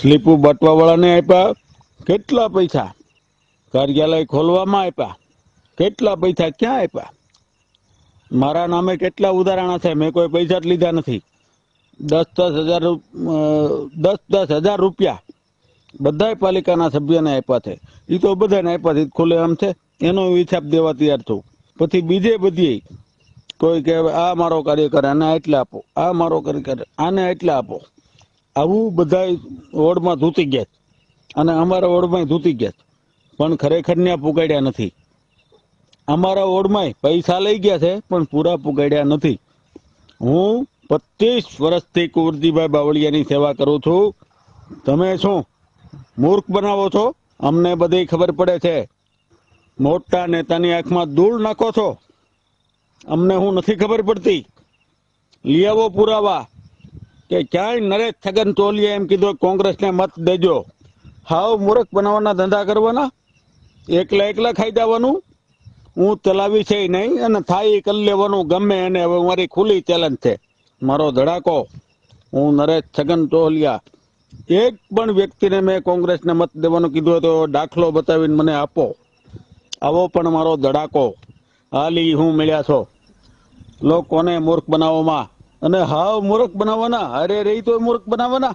સ્લીપો બટવાવાળાને આપ્યા. કેટલા પૈસા? કાર્યાલય ખોલવામાં આપ્યા. કેટલા પૈસા? ક્યાં આપ્યા? મારા નામે કેટલા ઉદાહરણા છે? મેં કોઈ પૈસા જ લીધા નથી. દસ દસ હજાર દસ દસ હજાર રૂપિયા બધાય પાલિકાના સભ્યને આપ્યા છે. એ તો બધાને આપ્યા છે. ખુલ્લે આમ છે. એનો હિસાબ દેવા તૈયાર છું. પછી બીજે બધી કોઈ કે આ મારો કાર્યકર આને એટલે આપો, આ મારો કાર્યકર આને એટલે આપો. આવું બધા વોર્ડમાં ધૂતી ગયા અને અમારા વોર્ડમાં ધૂતી ગયા પણ ખરેખર ને પુગાડ્યા નથી. અમારા વોર્ડમાં પૈસા લઈ ગયા છે, પણ પૂરા પુગાડ્યા નથી. હું પચીસ વર્ષથી કુંવરજીભાઈ બાવળિયાની સેવા કરું છું. તમે શું મૂર્ખ બનાવો છો? અમને બધી ખબર પડે છે. મોટા નેતાની આંખમાં ધૂળ નાખો છો? અમને હું નથી ખબર પડતી. લઈ આવો પુરાવા. કે ક્યાંય નરેશ છગન ચોલીએ એમ કીધું કોંગ્રેસને મત દેજો. હાવ મૂર્ખ બનાવવાના ધંધા કરવાના. એકલા એકલા ખાઈ જવાનું. હું ચલાવી છે નહીં અને થાય એ કરી લેવાનું, ગમે એને. હવે મારી ખુલ્લી ચેલેન્જ છે. મારો ધડાકો. હું નરેશ છગન ચોહલિયા એક પણ વ્યક્તિને મેં કોંગ્રેસને મત દેવાનું કીધું તો દાખલો બતાવીને મને આપો. આવો પણ મારો ધડાકો. હાલી હું મળ્યા છો. લોકોને મૂર્ખ બનાવવામાં. અને હાવ મૂર્ખ બનાવવાના. અરે રહી તો મૂર્ખ બનાવવાના.